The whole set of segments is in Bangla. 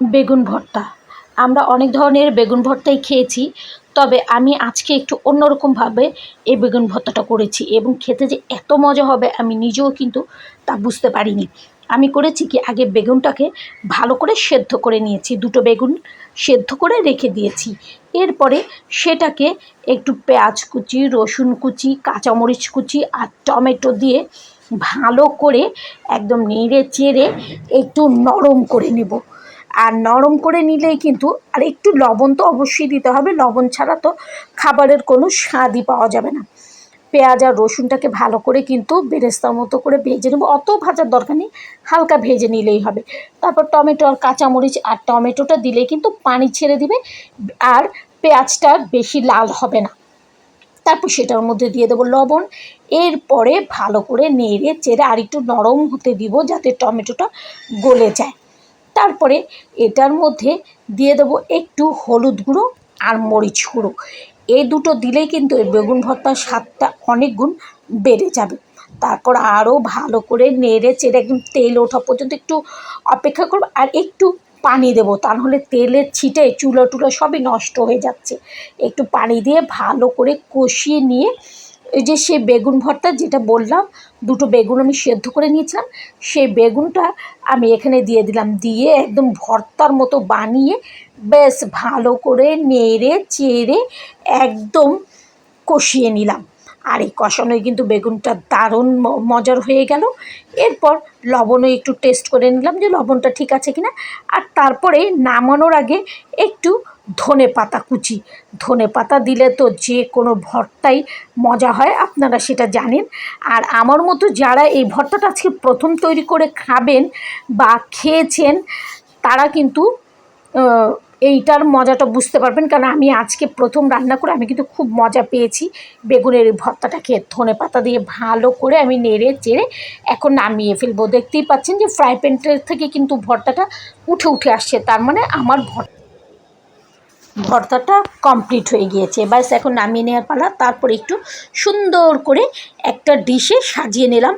বেগুন ভর্তা। আমরা অনেক ধরনের বেগুন ভর্তাই খেয়েছি, তবে আমি আজকে একটু অন্যরকমভাবে এই বেগুন ভর্তাটা করেছি এবং খেতে যে এত মজা হবে আমি নিজেও কিন্তু তা বুঝতে পারিনি। আমি করেছি কি, আগে বেগুনটাকে ভালো করে সেদ্ধ করে নিয়েছি, দুটো বেগুন সেদ্ধ করে রেখে দিয়েছি। এরপরে সেটাকে একটু পেঁয়াজ কুচি, রসুন কুচি, কাঁচামরিচ কুচি আর টমেটো দিয়ে ভালো করে একদম নেড়ে চেড়ে একটু নরম করে নেব। আর নরম করে নিলেই কিন্তু আর একটু লবণ তো অবশ্যই দিতে হবে। লবণ ছাড়া তো খাবারের কোনো স্বাদই পাওয়া যাবে না। পেঁয়াজ আর রসুনটাকে ভালো করে কিন্তু বেরেস্তার মতো করে ভেজে নেব। অত ভাজার দরকার নেই, হালকা ভেজে নিলেই হবে। তারপর টমেটো আর কাঁচামরিচ আর টমেটোটা দিলেই কিন্তু পানি ছেড়ে দিবে আর পেঁয়াজটা বেশি লাল হবে না। তারপর সেটার মধ্যে দিয়ে দেবো লবণ। এরপরে ভালো করে নেড়ে চেড়ে আর একটু নরম হতে দিব যাতে টমেটোটা গলে যায়। তারপরে এটার মধ্যে দিয়ে দেবো একটু হলুদ গুঁড়ো আর মরিচ গুঁড়ো। এই দুটো দিলেই কিন্তু এই বেগুন ভর্তার স্বাদটা অনেক গুণ বেড়ে যাবে। তারপর আরও ভালো করে নেড়ে চেড়ে একদম তেল ওঠা পর্যন্ত একটু অপেক্ষা করব আর একটু পানি দেবো, তা নাহলে তেলের ছিটে চুলো টুলো সবই নষ্ট হয়ে যাচ্ছে। একটু পানি দিয়ে ভালো করে কষিয়ে নিয়ে এই যে সে বেগুন ভর্তা যেটা বললাম, দুটো বেগুন আমি সেদ্ধ করে নিয়েছিলাম, সেই বেগুনটা আমি এখানে দিয়ে দিলাম, দিয়ে একদম ভর্তার মতো বানিয়ে বেশ ভালো করে নেড়ে চেড়ে একদম কষিয়ে নিলাম। আর এই কষানোয় কিন্তু বেগুনটা দারুণ মজার হয়ে গেল। এরপর লবণও একটু টেস্ট করে নিলাম যে লবণটা ঠিক আছে কিনা। আর তারপরে নামানোর আগে একটু ধনে পাতা কুচি। ধনে পাতা দিলে তো যে কোনো ভর্তাই মজা হয়, আপনারা সেটা জানেন। আর আমার মতো যারা এই ভর্তাটা আজকে প্রথম তৈরি করে খাবেন বা খেয়েছেন, তারা কিন্তু এইটার মজাটা বুঝতে পারবেন। কারণ আমি আজকে প্রথম রান্না করে আমি কিন্তু খুব মজা পেয়েছি। বেগুনের এই ভর্তাটা খেয়ে ধনে পাতা দিয়ে ভালো করে আমি নেড়ে চেড়ে এখন নামিয়ে ফেলব। দেখতেই পাচ্ছেন যে ফ্রাই প্যানটার থেকে কিন্তু ভর্তাটা উঠে উঠে আসছে। তার মানে আমার ভর ভর্তাটা কমপ্লিট হয়ে গিয়েছে। ব্যাস, এখন নামিয়ে নেওয়ার পালা। তারপর একটু সুন্দর করে একটা ডিশে সাজিয়ে নিলাম।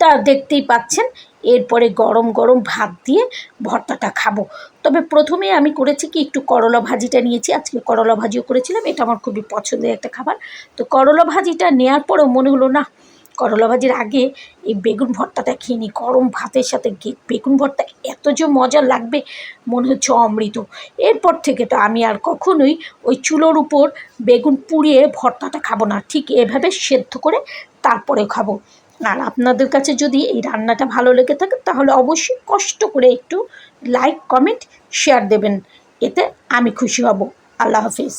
তা দেখতেই পাচ্ছেন, এরপরে গরম গরম ভাত দিয়ে ভর্তাটা খাব। তবে প্রথমে আমি করেছি কি, একটু করলা ভাজিটা নিয়েছি। আজকে করলা ভাজিও করেছিলাম। এটা আমার খুবই পছন্দের একটা খাবার। তো করলা ভাজিটা নেওয়ার পরেও মনে হলো, না করলা ভাজির আগে এই বেগুন ভর্তাটা খেয়ে নিই গরম ভাতের সাথে বেগুন ভর্তা এত যে মজা লাগবে, মনে হচ্ছে অমৃত। এরপর থেকে তো আমি আর কখনোই ওই চুলোর উপর বেগুন পুড়িয়ে ভর্তাটা খাব না। ঠিক এভাবে সেদ্ধ করে তারপরে খাব। আর আপনাদের কাছে যদি এই রান্নাটা ভালো লেগে থাকে, তাহলে অবশ্যই কষ্ট করে একটু লাইক কমেন্ট শেয়ার দেবেন। এতে আমি খুশি হব। আল্লাহ হাফিজ।